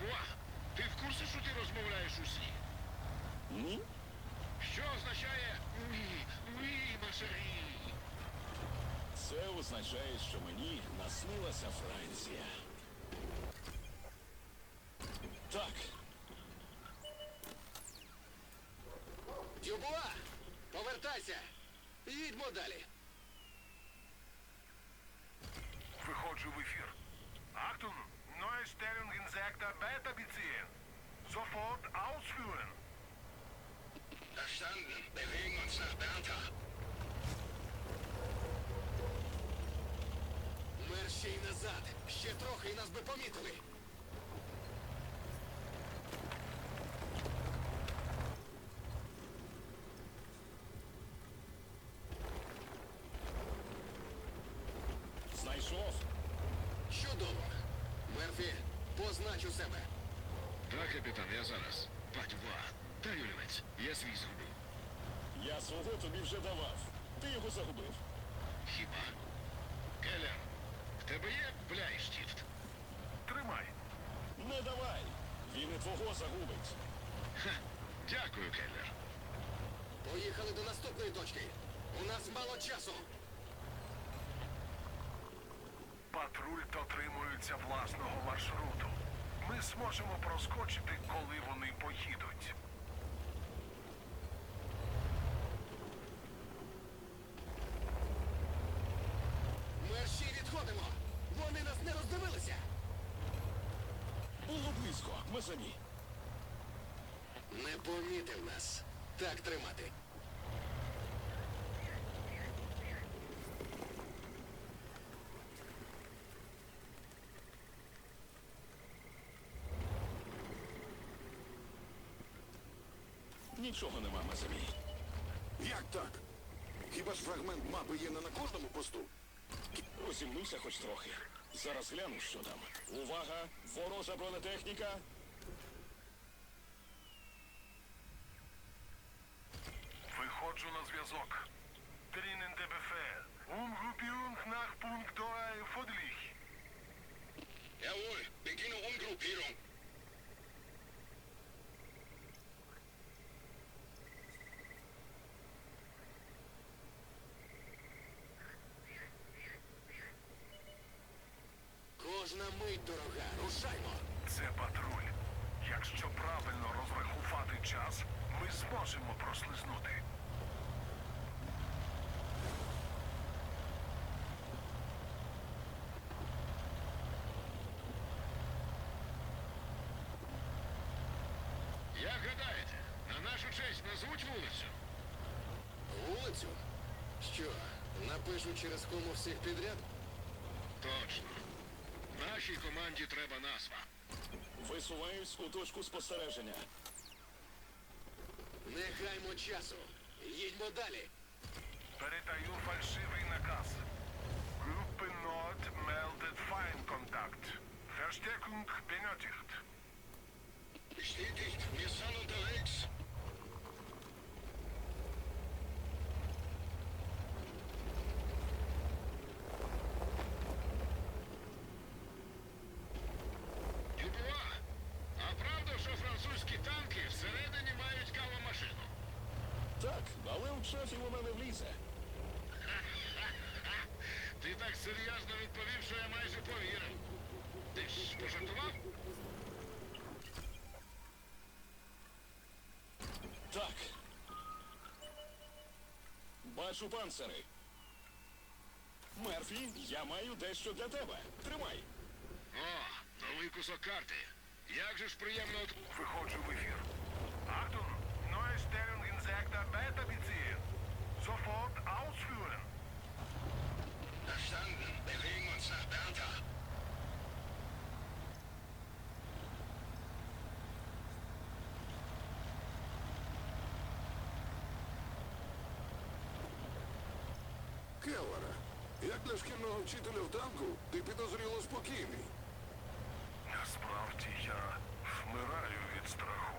Дюбуа, ти в курсі, що ти розмовляєш у сні? Ні? Що означає «Уі, уі, машарі»? Це означає, що мені наснилася Франція. Так, Дюбуа! Повертайся! Їдьмо далі. Виходжу в ефір. Achtung, neue Stellung in Sektor Beta beziehen. Sofort ausführen. Verstanden. Bewegen uns nach Bertha. Мер ще й назад. Ще трохи і нас би помітили. Мерфі, познач у себе. Так, капітан, я зараз. Патюва, дай олівець. Я свій згубив. Я свого тобі вже давав. Ти його загубив. Хіба? Келлер, в тебе є бляйштіфт? Тримай. Не давай. Він і твого загубить. Ха, дякую, Келлер. Поїхали до наступної точки. У нас мало часу. Патруль дотримується власного маршруту. Зможемо проскочити, коли вони поїдуть. Мерші відходимо. Вони нас не роздивилися. Було близько. Ми самі. Не помітив нас. Так тримати. Нічого нема, ми самі. Як так? Хіба ж фрагмент мапи є не на кожному посту? Розімнуся хоч трохи. Зараз гляну, що там. Увага! Ворожа бронетехніка. Виходжу на зв'язок. Der Befehl. Umgruppierung nach Punkt 2 Fodlich. Jawohl, beginne Umgruppierung. Кожна мить дорога. Рушаймо. Це патруль. Якщо правильно розрахувати час, ми зможемо прослизнути. Як гадаєте, на нашу честь назвуть вулицю? Вулицю? Що, напишу через кому всіх підряд? Точно. Нашій команді треба назва. Висуваюсь у точку спостереження. Не гаймо часу. Їдьмо далі. Передаю фальшивий наказ. Gruppe Nord meldet Feindkontakt. Verstärkung benötigt. Bestätigt, wir sind unterwegs. Дюбуа, а правда, що французькі танки всередині мають кавомашину? Так, але в шефі вона не влізе. Ти так серйозно відповів, що я майже повірив. Ти ж пожартував? Так. Бачу панцири. Мерфі, я маю дещо для тебе. Тримай. О, новий кусок карти. Як же ж приємно от... Виходжу в ефір. Келлера. Як для шкільного вчителя в танку, ти підозріло спокійний. Насправді я вмираю від страху.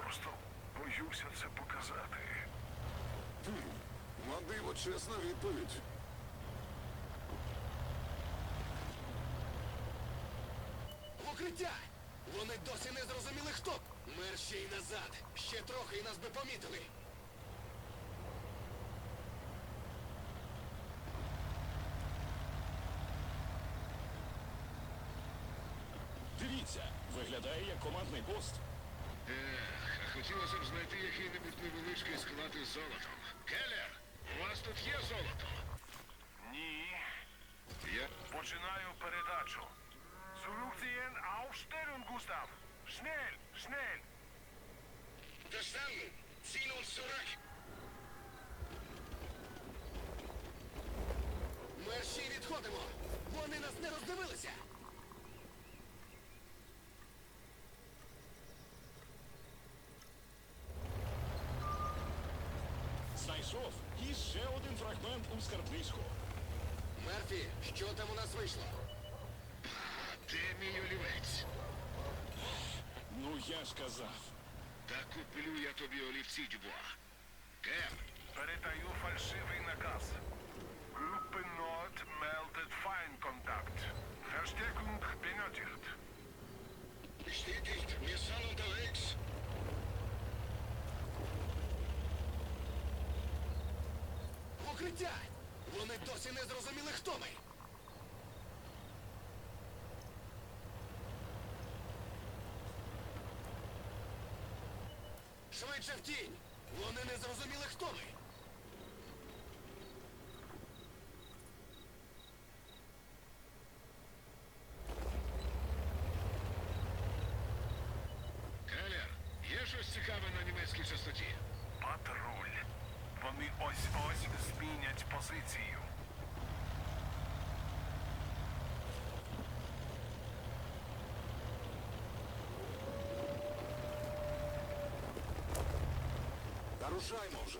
Просто боюся це показати. На диво, чесна відповідь. В укриття! Вони досі не зрозуміли хто. Мер ще й назад. Ще трохи і нас би помітили. Дивіться, виглядає як командний пост. Ех, а хотілося б знайти який-небудь невеличкий склад із золотом. Келлер, у вас тут є золото? Ні. Я... Починаю передачу. Zurückziehen, aufstellen, Gustav. Schnell, schnell. Verstanden. Ziehen uns zurück. Мер відходимо. Вони нас не роздивилися. фрагмент у скарбничку. Мерфі, що там у нас вийшло? Де мій олівець? Ну я ж казав. Та куплю я тобі олівці, Дюбуа. Кеп, Передаю фальшивий наказ. Gruppe Nord meldet Feindkontakt. Verstärkung benötigt. В! Вони досі не зрозуміли, хто ми. Швидше в тінь! Вони не зрозуміли, хто ми. Келлер, є щось цікаве на німецькій частоті? Патруль. Вони ось-ось змінять позицію. Та рушаймо вже.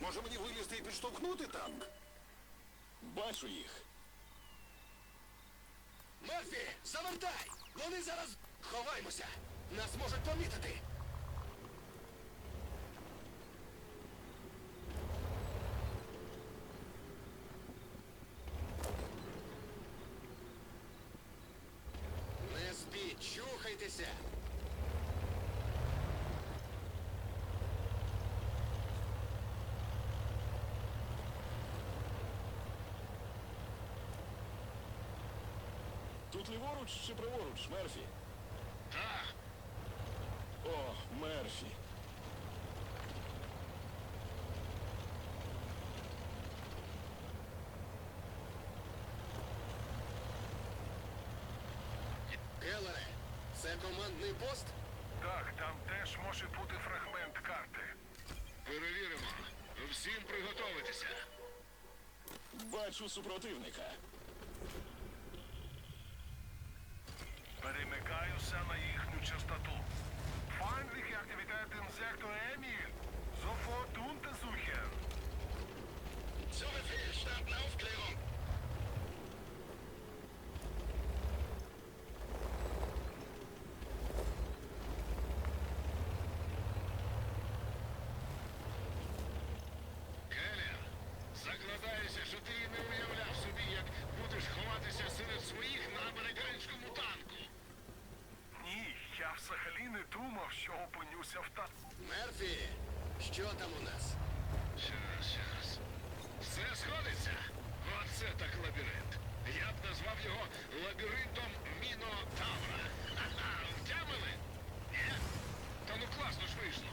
Може мені вилізти і підштовхнути танк? Бачу їх. Мерфі, завертай! Вони зараз ховаймося! Нас можуть помітити! спіть, чухайтеся! Тут ліворуч чи праворуч, Мерфі? Так, О, Мерфі. Келлере, це командний пост? Так, там теж може бути фрагмент карти. перевіримо. Всім приготуватися. Бачу супротивника. Перемикаюся на їхню частоту. Feindliche Aktivität im Sektor Emil. Sofort untersuchen. Zu Befehl, starten Aufklärung. Келлер, закладаюся, що ти і не уявляв собі, як будеш ховатися серед своїх на американському танку. Ні, я взагалі не думав, що опинюся в та. Мерфі, що там у нас? Щас, щас. Все сходиться. Оце так лабіринт. Я б назвав його лабіринтом Мінотавра. Ха-ха, втямили? Ні? Та ну класно ж вийшло.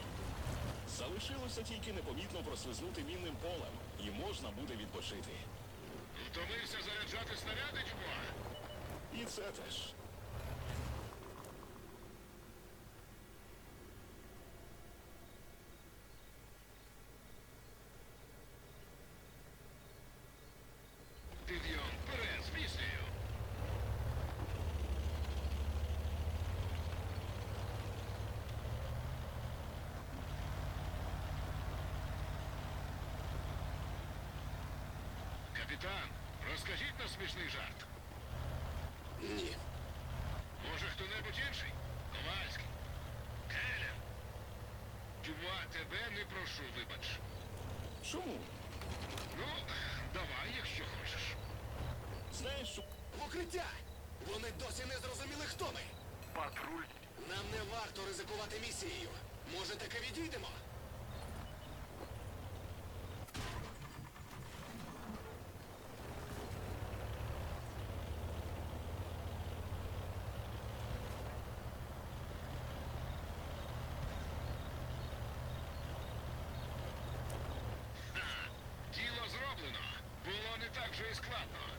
Залишилося тільки непомітно прослизнути мінним полем, і можна буде відпочити. Втомився заряджати снаряди, Дюбуа? І це теж. Капітан, розкажіть нам смішний жарт. Ні. Може, хто-небудь інший? Ковальський. Келлер. Дюма, тебе не прошу, вибач. Чому? Ну, давай, якщо хочеш. Знаєш, що укриття! Вони досі не зрозуміли, хто ми. Патруль. Нам не варто ризикувати місією. Може, таки відійдемо? Ха, діло